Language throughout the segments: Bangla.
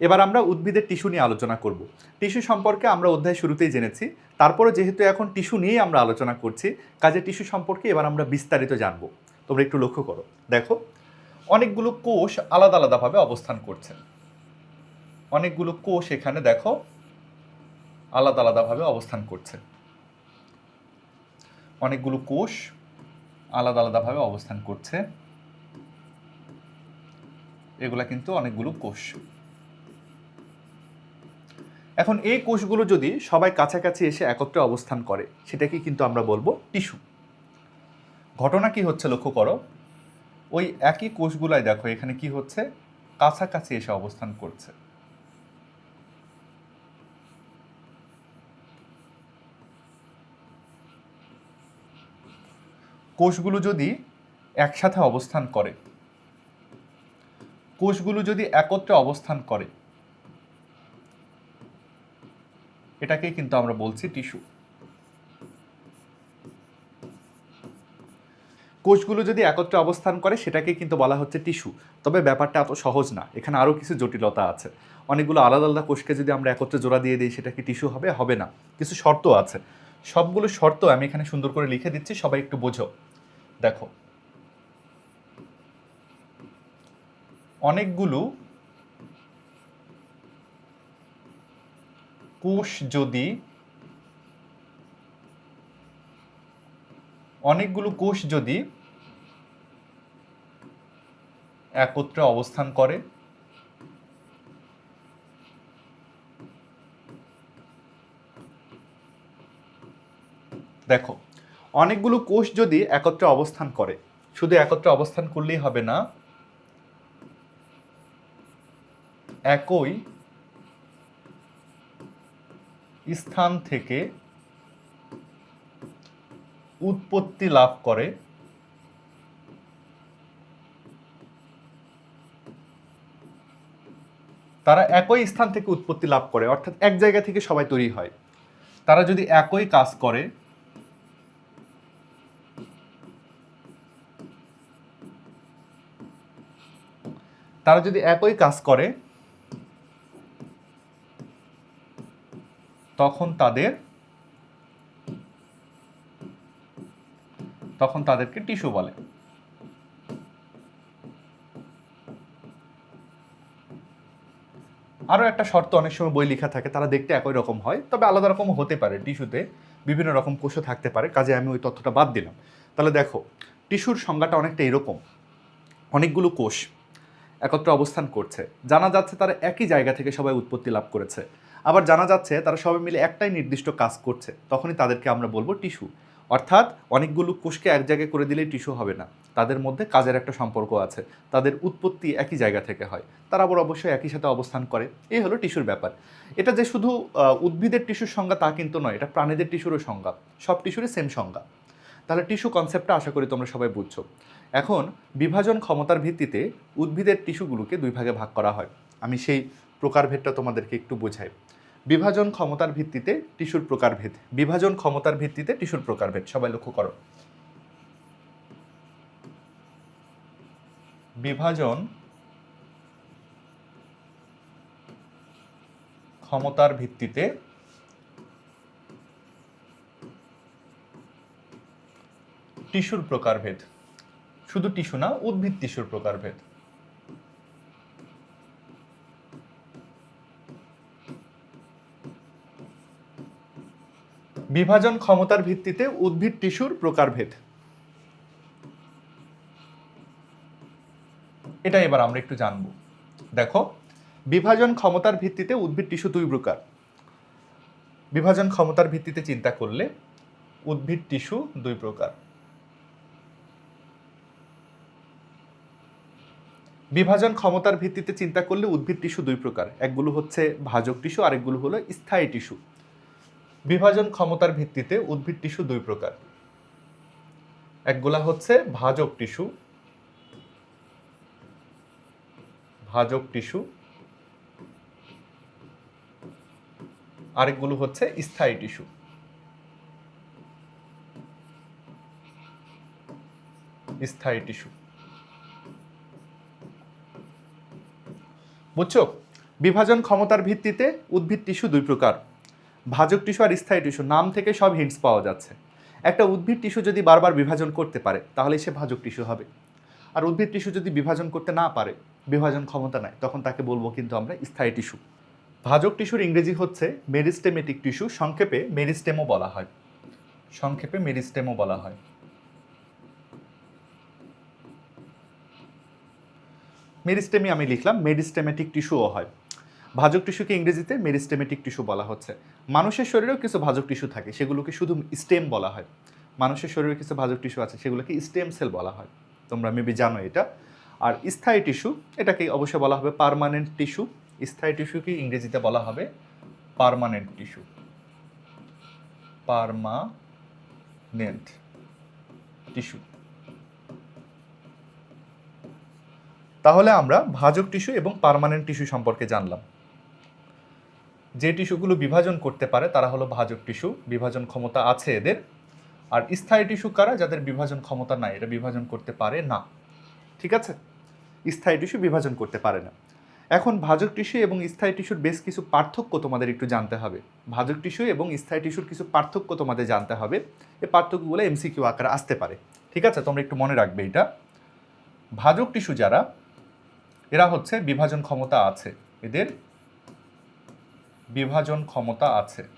এবার আমরা উদ্ভিদের টিস্যু নিয়ে আলোচনা করব। টিস্যু সম্পর্কে আমরা অধ্যায় শুরুতেই জেনেছি, তারপরে যেহেতু এখন টিস্যু নিয়েই আমরা আলোচনা করছি, কাজে টিস্যু সম্পর্কে এবার আমরা বিস্তারিত জানব। তোমরা একটু লক্ষ্য করো। দেখো, অনেকগুলো কোষ আলাদা আলাদাভাবে অবস্থান করছে। অনেকগুলো কোষ এখানে দেখো, আলাদা আলাদাভাবে অবস্থান করছে। অনেকগুলো কোষ আলাদা আলাদাভাবে অবস্থান করছে। এগুলা কিন্তু অনেকগুলো কোষ। এখন এই কোষগুলো যদি সবাই কাছাকাছি এসে একত্রে অবস্থান করে, সেটাকে কিন্তু আমরা বলব টিস্যু। ঘটনা কি হচ্ছে লক্ষ্য করো, ওই একই কোষগুলাই দেখো, এখানে কি হচ্ছে? কাছাকাছি এসে অবস্থান করছে। কোষগুলো যদি একসাথে অবস্থান করে, কোষগুলো যদি একত্রে অবস্থান করে এটাকে কিন্তু আমরা বলছি টিস্যু। কোষগুলো যদি একত্রে অবস্থান করে সেটাকে কিন্তু বলা হচ্ছে টিস্যু। তবে ব্যাপারটা এত সহজ না, এখানে আরও কিছু জটিলতা আছে। অনেকগুলো আলাদা আলাদা কোষকে যদি আমরা একত্রে জোড়া দিয়ে দিই, সেটা কি টিস্যু হবে? হবে না। কিছু শর্ত আছে। সবগুলো শর্ত আমি এখানে সুন্দর করে লিখে দিচ্ছি, সবাই একটু বোঝো। দেখো। অনেকগুলো কোষ যদি অনেকগুলো কোষ যদি একত্রে অবস্থান করে, দেখো, অনেকগুলো কোষ যদি একত্রে অবস্থান করে, শুধু একত্রে অবস্থান করলেই হবে না, একই স্থান থেকে উৎপত্তি লাভ করে। তারা একই স্থান থেকে উৎপত্তি লাভ করে, অর্থাৎ এক জায়গা থেকে সবাই তৈরি হয়। তারা যদি একই কাজ করে, তারা যদি একই কাজ করে তখন তাদের তখন তাদেরকে টিস্যু বলে। আরও একটা শর্ত অনেক সময় বই লেখা থাকে, তারা দেখতে একই রকম হয়, তবে আলাদা রকম হতে পারে। টিস্যুতে বিভিন্ন রকম কোষও থাকতে পারে। কাজে আমি ওই তথ্যটা বাদ দিলাম। তাহলে দেখো, টিস্যুর সংজ্ঞাটা অনেকটা এরকম। অনেকগুলো কোষ একত্রে অবস্থান করছে। জানা যাচ্ছে তারা একই জায়গা থেকে সবাই উৎপত্তি লাভ করেছে। আবার জানা যাচ্ছে তারা সবাই মিলে একটাই নির্দিষ্ট কাজ করছে, তখনই তাদেরকে আমরা বলব টিস্যু। অর্থাৎ অনেকগুলো কোষকে এক জায়গায় করে দিলেই টিস্যু হবে না। তাদের মধ্যে কাজের একটা সম্পর্ক আছে, তাদের উৎপত্তি একই জায়গা থেকে হয়, তারা আবার অবশ্যই একই সাথে অবস্থান করে। এই হলো টিস্যুর ব্যাপার। এটা যে শুধু উদ্ভিদের টিস্যুর সংজ্ঞা তা কিন্তু নয়, এটা প্রাণীদের টিস্যুরও সংজ্ঞা, সব টিস্যুরই সেম সংজ্ঞা। তাহলে টিস্যু কনসেপ্টটা আশা করি তোমরা সবাই বুঝছ। এখন বিভাজন ক্ষমতার ভিত্তিতে উদ্ভিদের টিস্যুগুলোকে দুই ভাগে ভাগ করা হয়। আমি সেই প্রকারভেদটা তোমাদেরকে একটু বোঝাই। বিভাজন ক্ষমতার ভিত্তিতে টিস্যুর প্রকারভেদ। বিভাজন ক্ষমতার ভিত্তিতে টিস্যুর প্রকারভেদ। সবাই লক্ষ্য করো। বিভাজন ক্ষমতার ভিত্তিতে টিস্যুর প্রকারভেদ। শুধু টিস্যু না, উদ্ভিদ টিস্যুর প্রকারভেদ। বিভাজন ক্ষমতার ভিত্তিতে উদ্ভিদ টিস্যুর প্রকারভেদ। এটা এবার আমরা একটু জানব। দেখো, বিভাজন ক্ষমতার ভিত্তিতে উদ্ভিদ টিস্যু দুই প্রকার। বিভাজন ক্ষমতার ভিত্তিতে চিন্তা করলে উদ্ভিদ টিস্যু দুই প্রকার। বিভাজন ক্ষমতার ভিত্তিতে চিন্তা করলে উদ্ভিদ টিস্যু দুই প্রকার। একগুলো হচ্ছে ভাজক টিস্যু, আরেকগুলো হলো স্থায়ী টিস্যু। বিভাজন ক্ষমতার ভিত্তিতে উদ্ভিদ টিস্যু দুই প্রকার। একগুলা হচ্ছে ভাজক টিস্যু। ভাজক টিস্যু। আরেকগুলো হচ্ছে স্থায়ী টিস্যু। স্থায়ী টিস্যু। বুঝছ? বিভাজন ক্ষমতার ভিত্তিতে উদ্ভিদ টিস্যু দুই প্রকার। ভাজক টিস্যু আর স্থায়ী টিস্যু, নাম থেকে সব হিন্টস পাওয়া যাচ্ছে। একটা উদ্ভিদ টিস্যু যদি বারবার বিভাজন করতে পারে, তাহলে সে ভাজক টিস্যু হবে। আর উদ্ভিদ টিস্যু যদি বিভাজন করতে না পারে, বিভাজন ক্ষমতা নাই, তখন তাকে বলব কিন্তু আমরা স্থায়ী টিস্যু। ভাজক টিস্যুর ইংরেজি হচ্ছে মেরিস্টেমেটিক টিস্যু, সংক্ষেপে মেরিস্টেমও বলা হয়। সংক্ষেপে মেরিস্টেমও বলা হয়। মেরিস্টেমি আমি লিখলাম, মেরিস্টেমেটিক টিস্যুও হয়। ভাজক টিস্যুকে ইংরেজিতে মেরিস্টেমেটিক টিস্যু বলা হচ্ছে। মানুষের শরীরেও কিছু ভাজক টিস্যু থাকে, সেগুলোকে শুধু স্টেম বলা হয়। মানুষের শরীরে কিছু ভাজক টিস্যু আছে, সেগুলোকে স্টেম সেল বলা হয়। তোমরা মেবি জানো এটা। আর স্থায়ী টিস্যু, এটাকে অবশ্যই বলা হবে পার্মানেন্ট টিস্যু। স্থায়ী টিস্যুকে ইংরেজিতে বলা হবে পারমানেন্ট টিস্যু। Permanent tissue. তাহলে আমরা ভাজক টিস্যু এবং পারমানেন্ট টিস্যু সম্পর্কে জানলাম। যে টিস্যুগুলো বিভাজন করতে পারে, তারা হলো ভাজক টিস্যু, বিভাজন ক্ষমতা আছে এদের। আর স্থায়ী টিস্যু কারা? যাদের বিভাজন ক্ষমতা নাই এটা বিভাজন করতে পারে না। ঠিক আছে? স্থায়ী টিস্যু বিভাজন করতে পারে না। এখন ভাজক টিস্যু এবং স্থায়ী টিস্যুর বেশ কিছু পার্থক্য তোমাদের একটু জানতে হবে। ভাজক টিস্যু এবং স্থায়ী টিস্যুর কিছু পার্থক্য তোমাদের জানতে হবে। এই পার্থক্যগুলো এমসিকিউ আকারে আসতে পারে। ঠিক আছে? তোমরা একটু মনে রাখবে এটা। ভাজক টিস্যু যারা, এরা হচ্ছে বিভাজন ক্ষমতা আছে এদের। বিভাজন ক্ষমতা আছে।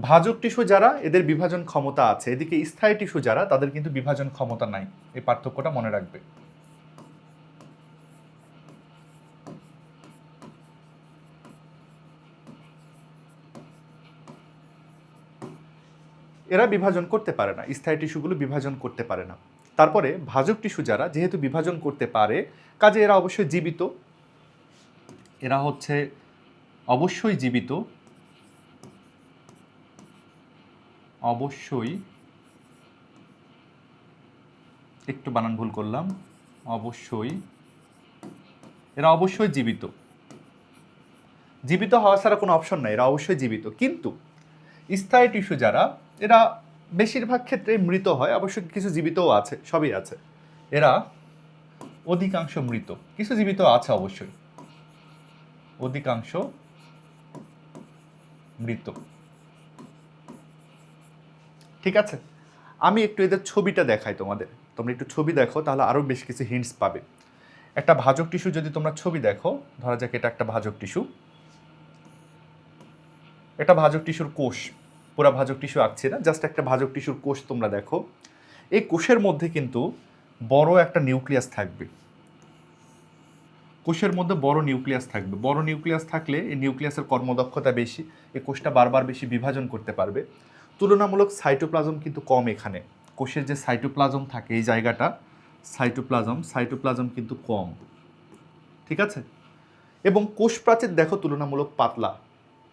ভাজক টিস্যু যারা, এদের বিভাজন ক্ষমতা আছে। এদিকে স্থায়ী টিস্যু যারা, তাদের কিন্তু বিভাজন ক্ষমতা নাই। এই পার্থক্যটা মনে রাখবে। এরা বিভাজন করতে পারে না। স্থায়ী টিস্যুগুলো বিভাজন করতে পারে না। তারপরে ভাজক টিস্যু যারা, যেহেতু বিভাজন করতে পারে, কাজে এরা অবশ্যই জীবিত। এরা হচ্ছে অবশ্যই জীবিত। অবশ্যই একটু বানান ভুল করলাম। অবশ্যই এরা অবশ্যই জীবিত। জীবিত হওয়া ছাড়া কোনো অপশন নাই, এরা অবশ্যই জীবিত। কিন্তু স্থায়ী টিস্যু যারা, এরা বেশিরভাগ ক্ষেত্রে মৃত হয়, অবশ্য কিছু জীবিতও আছে, সবই আছে। এরা অধিকাংশ মৃত। কিছু জীবিত আছে অবশ্যই। অধিকাংশ মৃত। ঠিক আছে? আমি একটু এদের ছবিটা দেখাই তোমাদের। তোমরা একটু ছবি দেখো, তাহলে আরও বেশ কিছু হিন্টস পাবে। একটা ভাজক টিস্যু যদি তোমরা ছবি দেখো, ধরা যাক এটা একটা ভাজক টিস্যু এটা ভাজক টিস্যুর কোষ। পুরা ভাজক টিস্যু আঁকছি না জাস্ট একটা ভাজক টিস্যুর কোষ তোমরা দেখো। এই কোষের মধ্যে কিন্তু বড় একটা নিউক্লিয়াস থাকবে। কোষের মধ্যে বড় নিউক্লিয়াস থাকবে। বড় নিউক্লিয়াস থাকলে এই নিউক্লিয়াসের কর্মদক্ষতা বেশি, এই কোষটা বারবার বেশি বিভাজন করতে পারবে। তুলনামূলক সাইটোপ্লাজম কিন্তু কম এখানে। কোষের যে সাইটোপ্লাজম থাকে এই জায়গাটা, সাইটোপ্লাজম সাইটোপ্লাজম কিন্তু কম। ঠিক আছে? এবং কোষ প্রাচীর দেখো তুলনামূলক পাতলা।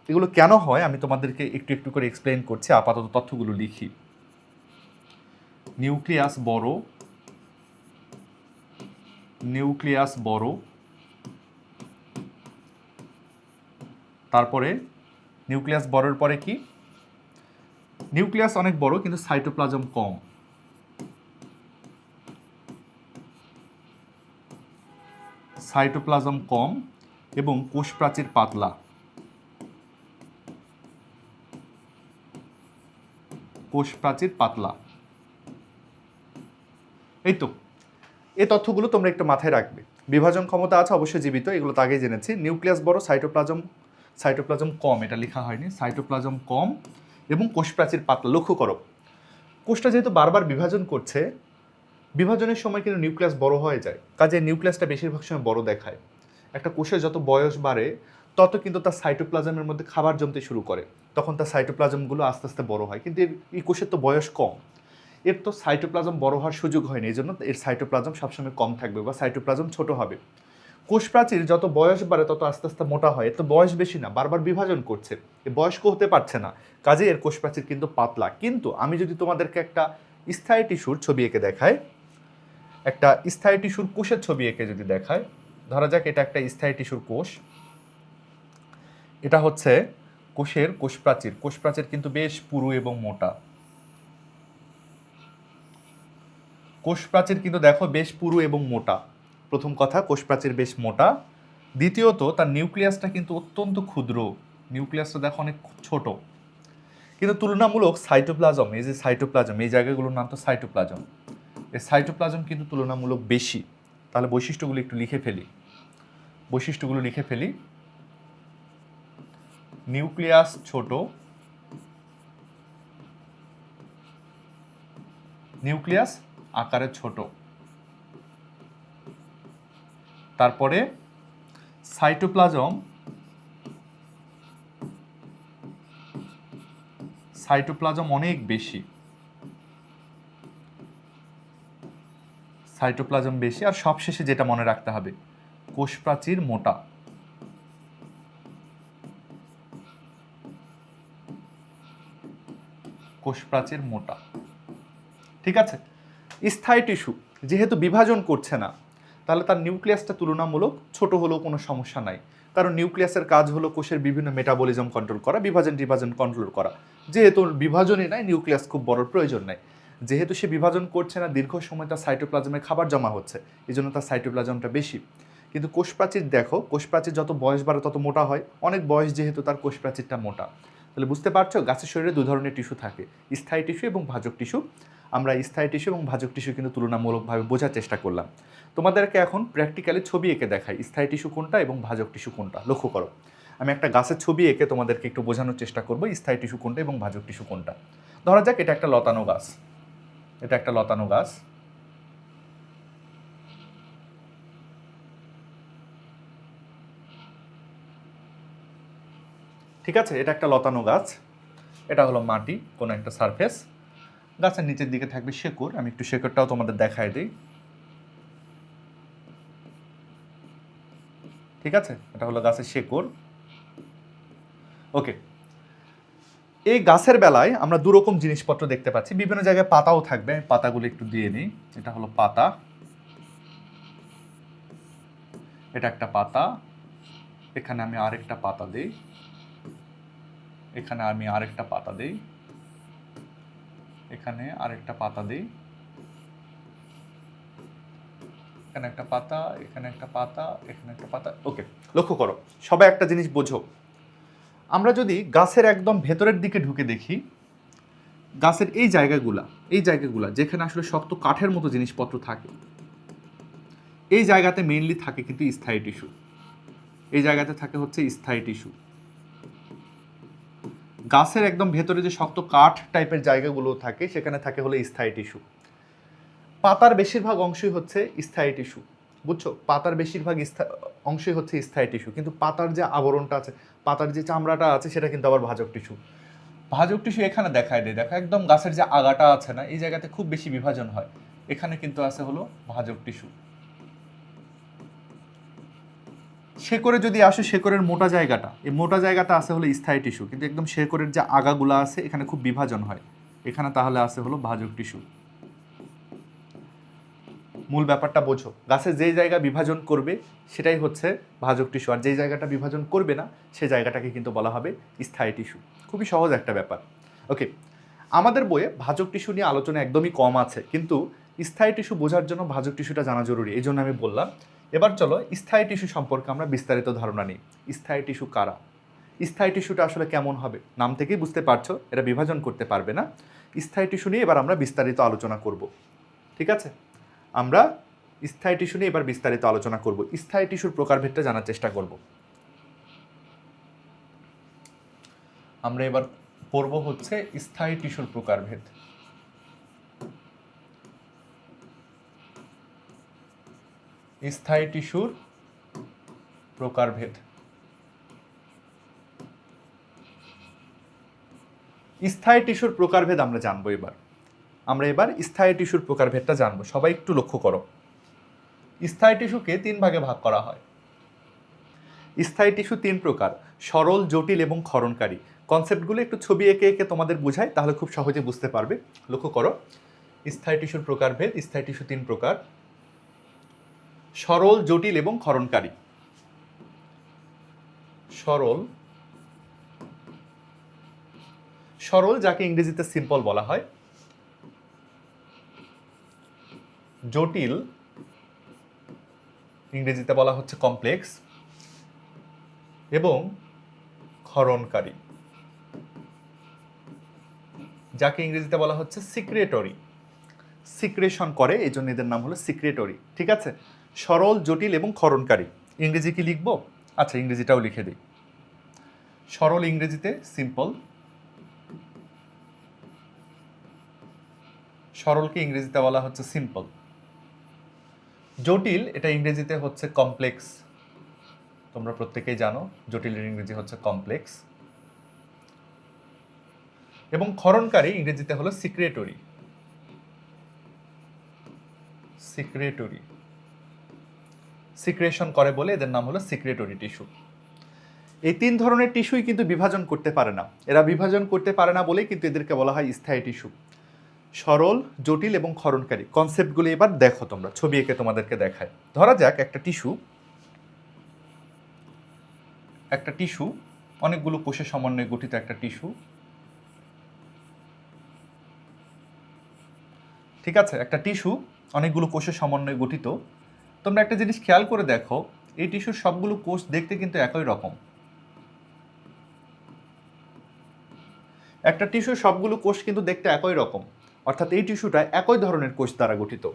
এগুলো কেন হয় আমি তোমাদেরকে একটু একটু করে এক্সপ্লেন করছি, আপাতত তথ্যগুলো লিখি। নিউক্লিয়াস বড় নিউক্লিয়াস বড়, তারপরে নিউক্লিয়াস বড়র পরে কি? নিউক্লিয়াস অনেক বড়, কিন্তু সাইটোপ্লাজম কম। সাইটোপ্লাজম কম এবং কোষ প্রাচীর পাতলা। কোষ প্রাচীর পাতলা। এই তো এই তথ্যগুলো তোমরা একটু মাথায় রাখবে। বিভাজন ক্ষমতা আছে, অবশ্যই জীবিত, এগুলো তো আগেই জেনেছি। নিউক্লিয়াস বড়, সাইটোপ্লাজম সাইটোপ্লাজম কম, এটা লেখা হয়নি, সাইটোপ্লাজম কম এবং কোষ প্রাচীর পাতলা। লক্ষ্য করো, কোষটা যেহেতু বারবার বিভাজন করছে, বিভাজনের সময় কিন্তু নিউক্লিয়াস বড় হয়ে যায়, কাজে নিউক্লিয়াসটা বেশিরভাগ সময় বড় দেখায়। একটা কোষের যত বয়স বাড়ে, তত কিন্তু তার সাইটোপ্লাজমের মধ্যে খাবার জমতে শুরু করে। তখন তার সাইটোপ্লাজমগুলো আস্তে আস্তে বড় হয়। কিন্তু এর এই কোষের তো বয়স কম। এর তো সাইটোপ্লাজম বড় হওয়ার সুযোগ হয়নি, এই জন্য এর সাইটোপ্লাজম সবসময় কম থাকবে বা সাইটোপ্লাজম ছোট হবে। কোষ প্রাচীর যত বয়স বাড়ে, তত আস্তে আস্তে মোটা হয়। এর তো বয়স বেশি না, বারবার বিভাজন করছে। এ বয়স্ক হতে পারছে না। কাজে এর কোষ প্রাচীর কিন্তু পাতলা। কিন্তু আমি যদি তোমাদেরকে একটা স্থায়ী টিস্যুর ছবি এঁকে দেখাই, একটা স্থায়ী টিস্যুর কোষের ছবি এঁকে যদি দেখায় ধরা যাক এটা একটা স্থায়ী টিস্যুর কোষ। এটা হচ্ছে কোষের কোষ প্রাচীর কোষ প্রাচীর কিন্তু বেশ পুরু এবং মোটা। কোষ প্রাচীর কিন্তু দেখো বেশ পুরু এবং মোটা। প্রথম কথা কোষ প্রাচীর বেশ মোটা। দ্বিতীয়ত, তার নিউক্লিয়াসটা কিন্তু অত্যন্ত ক্ষুদ্র। নিউক্লিয়াসটা দেখো অনেক ছোট। কিন্তু তুলনামূলক সাইটোপ্লাজম, এই যে সাইটোপ্লাজম, এই জায়গাগুলোর নাম তো সাইটোপ্লাজম। এই সাইটোপ্লাজম কিন্তু তুলনামূলক বেশি। তাহলে বৈশিষ্ট্যগুলো একটু লিখে ফেলি। বৈশিষ্ট্যগুলো লিখে ফেলি। নিউক্লিয়াস ছোট। নিউক্লিয়াস আকারে ছোট। তারপরে সাইটোপ্লাজম। সাইটোপ্লাজম অনেক বেশি। সাইটোপ্লাজম বেশি। আর সবশেষে যেটা মনে রাখতে হবে কোষ প্রাচীর মোটা। কোষ প্রাচীর মোটা। ঠিক আছে? স্থায়ী টিস্যু যেহেতু বিভাজন করছে না, তাহলে তার নিউক্লিয়াসটা তুলনামূলক ছোট হলেও কোনো সমস্যা নাই। কারণ নিউক্লিয়াসের কাজ হলো কোষের বিভিন্ন মেটাবলিজম কন্ট্রোল করা, বিভাজন টিভাজন কন্ট্রোল করা। যেহেতু বিভাজনই নাই, নিউক্লিয়াস খুব বড় প্রয়োজন নাই। যেহেতু সে বিভাজন করছে না, দীর্ঘ সময় তার সাইটোপ্লাজমে খাবার জমা হচ্ছে এই জন্য তার সাইটোপ্লাজমটা বেশি। কিন্তু কোষ প্রাচীর দেখো কোষ প্রাচীর যত বয়স বাড়ে তত মোটা হয়, অনেক বয়স যেহেতু তার কোষ প্রাচীরটা মোটা। তাহলে বুঝতে পারছ, গাছের শরীরে দু ধরনের টিস্যু থাকে। স্থায়ী টিস্যু এবং ভাজক টিস্যু। আমরা স্থায়ী টিস্যু এবং ভাজক টিস্যু কিন্তু তুলনামূলকভাবে বোঝার চেষ্টা করলাম। তোমাদেরকে এখন প্র্যাকটিক্যালি ছবি এঁকে দেখাই, স্থায়ী টিস্যু কোনটা এবং ভাজক টিস্যু কোনটা, লক্ষ্য করো। আমি একটা গাছের ছবি এঁকে তোমাদেরকে একটু বোঝানোর চেষ্টা করব, স্থায়ী টিস্যু কোনটা এবং ভাজক টিস্যু কোনটা। ধরা যাক এটা একটা লতানো গাছ। এটা একটা লতানো গাছ। ঠিক আছে? এটা একটা লতানো গাছ। এটা হলো মাটি, কোনো একটা সারফেস গাছের নিচের দিকে থাকবে শেকড়। আমি একটু শেকড়টাও তোমাদের দেখায় দিই। ঠিক আছে? এটা হলো গাছের শেকড়। ওকে এই গাছের বেলায় আমরা দুরকম জিনিসপত্র দেখতে পাচ্ছি। বিভিন্ন জায়গায় পাতাও থাকবে। পাতাগুলো একটু দিয়ে নিই। এটা হলো পাতা। এটা একটা পাতা। এখানে আমি আরেকটা পাতা দিই। এখানে আমি আরেকটা পাতা দিই। এখানে আরেকটা পাতা দিই। এখানে একটা পাতা, এখানে একটা পাতা, এখানে একটা পাতা। ওকে, লক্ষ্য করো, সবাই একটা জিনিস বোঝো। আমরা যদি গাছের একদম ভেতরের দিকে ঢুকে দেখি, গাছের এই জায়গাগুলা এই জায়গাগুলা যেখানে আসলে শক্ত কাঠের মতো জিনিসপত্র থাকে, এই জায়গাতে মেইনলি থাকে কিন্তু স্থায়ী টিস্যু এই জায়গাতে থাকে হচ্ছে স্থায়ী টিস্যু গাছের একদম ভেতরে যে শক্ত কাঠ টাইপের জায়গাগুলো থাকে, সেখানে থাকে হলো স্থায়ী টিস্যু। পাতার বেশিরভাগ অংশই হচ্ছে স্থায়ী টিস্যু, বুঝছ? পাতার বেশিরভাগ অংশই হচ্ছে স্থায়ী টিস্যু, কিন্তু পাতার যে আবরণটা আছে, পাতার যে চামড়াটা আছে, সেটা কিন্তু আবার ভাজক টিস্যু। ভাজক টিস্যু এখানে দেখায় দেয় দেখো, একদম গাছের যে আগাটা আছে না, এই জায়গাতে খুব বেশি বিভাজন হয়। এখানে কিন্তু আছে হলো ভাজক টিস্যু। শেকড়ে যদি আসে, শেকড়ের মোটা জায়গাটা, এই মোটা জায়গাটা আছে হলো স্থায়ী টিস্যু, কিন্তু একদম শেকড়ের যে আগাগুলো আছে, এখানে খুব বিভাজন হয়। এখানে তাহলে আছে হলো ভাজক টিস্যু। মূল ব্যাপারটা বোঝো। গাছে যেই জায়গা বিভাজন করবে, সেটাই হচ্ছে ভাজক টিস্যু। আর যেই জায়গাটা বিভাজন করবে না সেই জায়গাটাকে কিন্তু বলা হবে স্থায়ী টিস্যু। খুবই সহজ একটা ব্যাপার। ওকে, আমাদের বইয়ে ভাজক টিস্যু নিয়ে আলোচনা একদমই কম আছে, কিন্তু স্থায়ী টিস্যু বোঝার জন্য ভাজক টিস্যুটা জানা জরুরি। এই জন্য আমি বললাম এবার চলো স্থায়ী টিস্যু সম্পর্কে আমরা বিস্তারিত ধারণা নিই। স্থায়ী টিস্যু কারা? স্থায়ী টিস্যুটা আসলে কেমন হবে? নাম থেকেই বুঝতে পারছ, এটা বিভাজন করতে পারবে না। স্থায়ী টিস্যু নিয়ে এবার আমরা বিস্তারিত আলোচনা করব। ঠিক আছে? আমরা স্থায়ী টিস্যু নিয়ে এবার বিস্তারিত আলোচনা করব। স্থায়ী টিস্যুর প্রকারভেদটা জানার চেষ্টা করব। আমরা এবার পড়ব হচ্ছে স্থায়ী টিস্যুর প্রকারভেদ। স্থায়ী টিস্যুর প্রকারভেদ। স্থায়ী টিস্যুর প্রকারভেদ আমরা জানব এবার। আমরা এবার স্থায়ী টিস্যুর প্রকারভেদটা জানব। সবাই একটু লক্ষ্য করো। স্থায়ী টিস্যুকে তিন ভাগে ভাগ করা হয়। স্থায়ী টিস্যু তিন প্রকার, সরল, জটিল এবং ক্ষরণকারী। কনসেপ্টগুলো একটু ছবি এঁকে এঁকে তোমাদের বোঝাই, তাহলে খুব সহজে বুঝতে পারবে। লক্ষ্য করো, স্থায়ী টিস্যুর প্রকারভেদ, স্থায়ী টিস্যু তিন প্রকার সরল, জটিল এবং ক্ষরণকারী। সরল সরল যাকে ইংরেজিতে সিম্পল বলা হয়। জটিল, ইংরেজিতে বলা হচ্ছে কমপ্লেক্স এবং ক্ষরণকারী। যাকে ইংরেজিতে বলা হচ্ছে সিক্রেটরি সিক্রেশন করে এই জন্য এদের নাম হলো সিক্রেটরি ঠিক আছে? সরল, জটিল এবং ক্ষরণকারী। ইংরেজি কি লিখব? আচ্ছা ইংরেজিটাও লিখে দিই। সরল ইংরেজিতে সিম্পল সরলকে ইংরেজিতে বলা হচ্ছে সিম্পল জটিল, এটা ইংরেজিতে হচ্ছে কমপ্লেক্স তোমরা প্রত্যেকেই জানো, জটিলের ইংরেজি হচ্ছে কমপ্লেক্স এবং ক্ষরণকারী ইংরেজিতে হলো সিক্রেটরি সিক্রেটরি সিক্রেশন করে বলে এদের নাম হলো সিক্রেটরি টিস্যু এই তিন ধরনের টিস্যুই কিন্তু বিভাজন করতে পারে না। এরা বিভাজন করতে পারে না বলেই কিন্তু এদেরকে বলা হয় স্থায়ী টিস্যু সরল, জটিল এবং ক্ষরণকারী কনসেপ্টগুলি এবার দেখো তোমরা, ছবি এঁকে তোমাদেরকে দেখায়। ধরা যাক একটা টিস্যু একটা টিস্যু অনেকগুলো কোষের সমন্বয়ে গঠিত একটা টিস্যু ঠিক আছে? একটা টিস্যু অনেকগুলো কোষের সমন্বয়ে গঠিত। তোমরা একটা জিনিস খেয়াল করে দেখো, এই টিস্যুর সবগুলো কোষ দেখতে কিন্তু একই রকম। একটা টিস্যুর সবগুলো কোষ কিন্তু দেখতে একই রকম, অর্থাৎ এই টিস্যুটা একই ধরনের কোষ দ্বারা গঠিত।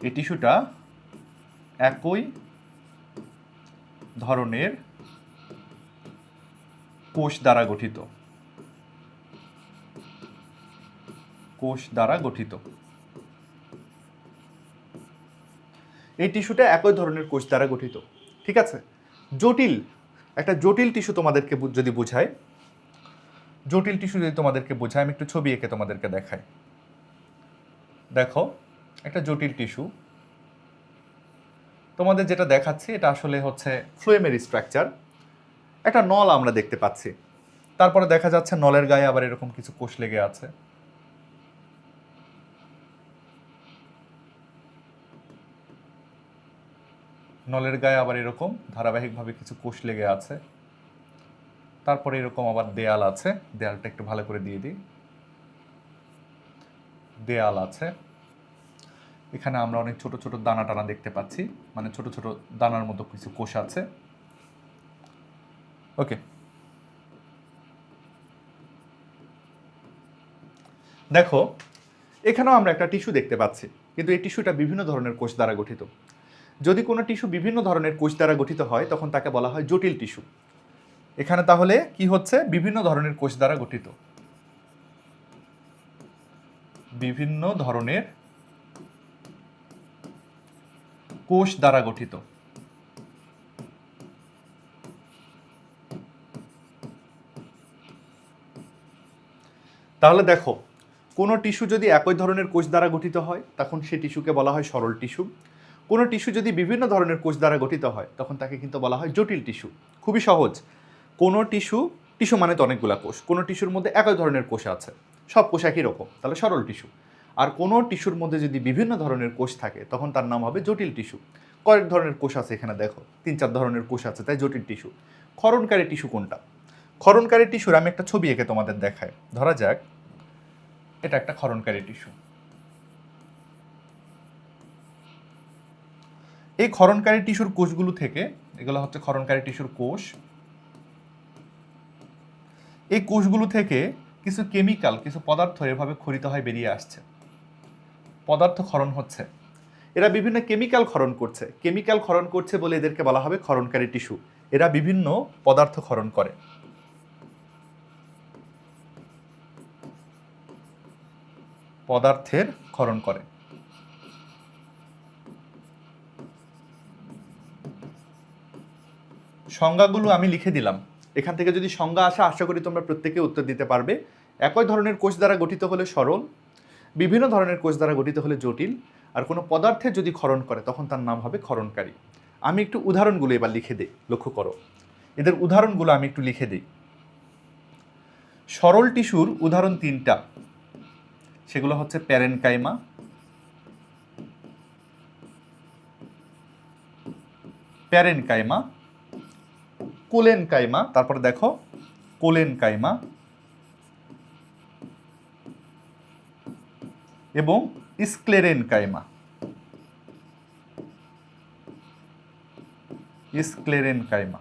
এই টিস্যুটা একই ধরনের কোষ দ্বারা গঠিত। কোষ দ্বারা গঠিত। এই টিস্যুটা একই ধরনের কোষ দ্বারা গঠিত, ঠিক আছে? জটিল, একটা জটিল টিস্যু তোমাদেরকে যদি বোঝায় জটিল টিস্যু যদি তোমাদেরকে বোঝায় আমি একটু ছবি এঁকে তোমাদেরকে দেখাই। দেখো, একটা জটিল টিস্যু। তোমাদের যেটা দেখাচ্ছি, এটা আসলে হচ্ছে ফ্লোয়েমের স্ট্রাকচার। একটা নল আমরা দেখতে পাচ্ছি। তারপরে দেখা যাচ্ছে নলের গায়ে আবার এরকম কিছু কোষ লেগে আছে। নলের গায়ে আবার এরকম, ধারাবাহিকভাবে কিছু কোষ লেগে আছে। তারপরে এরকম আবার দেয়াল আছে, দেয়ালটা একটু ভালো করে দিয়ে দিই। দেয়াল আছে। এখানে আমরা অনেক ছোট ছোট দানা টানা দেখতে পাচ্ছি মানে ছোট ছোট দানার মতো কিছু কোষ আছে। ওকে। দেখো, এখানেও আমরা একটা টিস্যু দেখতে পাচ্ছি, কিন্তু এই টিস্যুটা বিভিন্ন ধরনের কোষ দ্বারা গঠিত। যদি কোনো টিস্যু বিভিন্ন ধরনের কোষ দ্বারা গঠিত হয়, তখন তাকে বলা হয় জটিল টিস্যু। এখানে তাহলে কি হচ্ছে? বিভিন্ন ধরনের কোষ দ্বারা গঠিত। বিভিন্ন ধরনের কোষ দ্বারা গঠিত। তাহলে দেখো, কোনো টিস্যু যদি একই ধরনের কোষ দ্বারা গঠিত হয়, তখন সে টিস্যুকে বলা হয় সরল টিস্যু। কোনো টিস্যু যদি বিভিন্ন ধরনের কোষ দ্বারা গঠিত হয়, তখন তাকে কিন্তু বলা হয় জটিল টিস্যু খুবই সহজ। কোনো টিস্যু টিস্যু মানে তো অনেকগুলা কোষ, কোনো টিস্যুর মধ্যে একই ধরনের কোষ আছে। সব কোষ একই রকম, তাহলে সরল টিস্যু আর কোনো টিস্যুর মধ্যে যদি বিভিন্ন ধরনের কোষ থাকে, তখন তার নাম হবে জটিল টিস্যু কয়েক ধরনের কোষ আছে এখানে দেখো, তিন চার ধরনের কোষ আছে, তাই জটিল টিস্যু ক্ষরণকারী টিস্যু কোনটা? ক্ষরণকারী টিস্যুর আমি একটা ছবি এঁকে তোমাদের দেখাই। ধরা যাক, এটা একটা ক্ষরণকারী টিস্যু এই ক্ষরণকারী টিস্যুর কোষগুলো থেকে, এগুলো হচ্ছে ক্ষরণকারী টিস্যুর কোষ, এই কোষগুলো থেকে কিছু কেমিক্যাল, কিছু পদার্থ এভাবে ক্ষরিত হয় বেরিয়ে আসছে। পদার্থ ক্ষরণ হচ্ছে। এরা বিভিন্ন কেমিক্যাল ক্ষরণ করছে। কেমিক্যাল ক্ষরণ করছে বলে এদেরকে বলা হবে ক্ষরণকারী টিস্যু। এরা বিভিন্ন পদার্থ ক্ষরণ করে। পদার্থের ক্ষরণ করে। সংজ্ঞাগুলো আমি লিখে দিলাম। এখান থেকে যদি সংজ্ঞা আসে, আশা করি তোমরা প্রত্যেকে উত্তর দিতে পারবে। একই ধরনের কোষ দ্বারা গঠিত হলে সরল, বিভিন্ন ধরনের কোষ দ্বারা গঠিত হলে জটিল, আর কোনো পদার্থে যদি ক্ষরণ করে, তখন তার নাম হবে ক্ষরণকারী। আমি একটু উদাহরণগুলো এবার লিখে দিই, লক্ষ্য করো। এদের উদাহরণগুলো আমি একটু লিখে দিই। সরল টিস্যুর উদাহরণ তিনটা। সেগুলো হচ্ছে প্যারেনকাইমা প্যারেনকাইমা কোলেন কাইমা তারপর দেখো কোলেন কাইমা এবং sclerenchyma sclerenchyma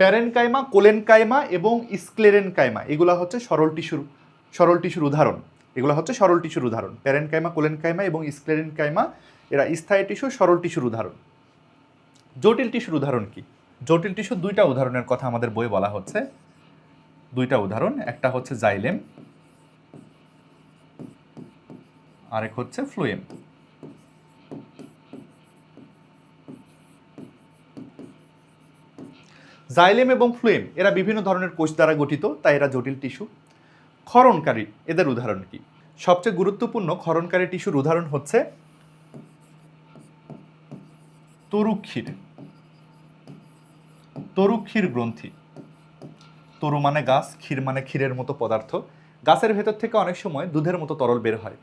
parenchyma collenchyma এবং স্ক্লেরেন কাইমা এগুলা হচ্ছে সরল টিস্যুর সরল টিস্যুর উদাহরণ। এগুলো হচ্ছে সরল টিস্যুর উদাহরণ। প্যারেন কাইমা কোলেন কাইমা এবং স্ক্লেরেন কাইমা এরা স্থায়ী টিস্যু, সরল টিস্যুর উদাহরণ। জটিল টিস্যুর উদাহরণ কি? জটিল টিস্যুর দুইটা উদাহরণের কথা আমাদের বইয়ে বলা হচ্ছে। দুইটা উদাহরণ, একটা হচ্ছে জাইলেম আরেক হচ্ছে ফ্লুয়েম জাইলেম এবং ফ্লুয়েম এরা বিভিন্ন ধরনের কোষ দ্বারা গঠিত, তাই এরা জটিল টিস্যু। ক্ষরণকারী, এদের উদাহরণ কি? সবচেয়ে গুরুত্বপূর্ণ ক্ষরণকারী টিস্যুর উদাহরণ হচ্ছে তরুক্ষীর। তরুক্ষীর গ্রন্থি। তরু মানে গাছ, ক্ষীর মানে ক্ষীরের মতো পদার্থ। গাছের ভেতর থেকে অনেক সময় দুধের মতো তরল বের হয়।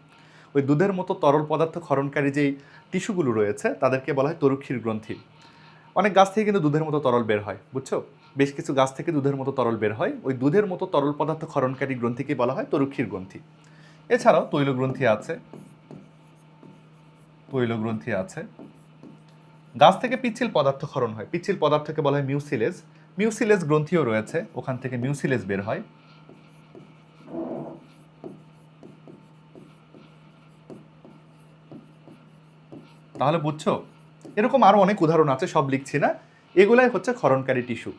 ওই দুধের মতো তরল পদার্থ ক্ষরণকারী যেই টিস্যুগুলো রয়েছে, তাদেরকে বলা হয় তরুক্ষীর গ্রন্থি। অনেক গাছ থেকে কিন্তু দুধের মতো তরল বের হয়, বুঝছ? বেশ কিছু গাছ থেকে দুধের মতো তরল বের হয়। ওই দুধের মতো তরল পদার্থ ক্ষরণকারী গ্রন্থিকে বলা হয় তরুক্ষীর গ্রন্থি। এছাড়াও তৈল গ্রন্থি আছে। তৈল গ্রন্থি আছে। গাছ থেকে পিচ্ছিল পদার্থ ক্ষরণ হয়। পিচ্ছিল পদার্থকে বলা হয় মিউসিলেজ। মিউসিলেজ গ্রন্থিও রয়েছে। ওখান থেকে মিউসিলেজ বের হয়। তাহলে বুঝছ? এরকম আরও অনেক উদাহরণ আছে, সব লিখছি না। এগুলাই হচ্ছে ক্ষরণকারী টিস্যু।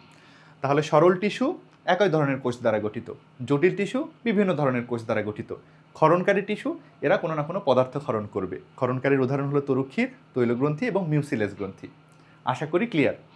তাহলে সরল টিস্যু একই ধরনের কোষ দ্বারা গঠিত। জটিল টিস্যু বিভিন্ন ধরনের কোষ দ্বারা গঠিত। ক্ষরণকারী টিস্যু, এরা কোনো না কোনো পদার্থ খরণ করবে। ক্ষরণকারীর উদাহরণ হলো তরুক্ষীর, তৈলগ্রন্থি এবং মিউসিলেস গ্রন্থি। আশা করি ক্লিয়ার।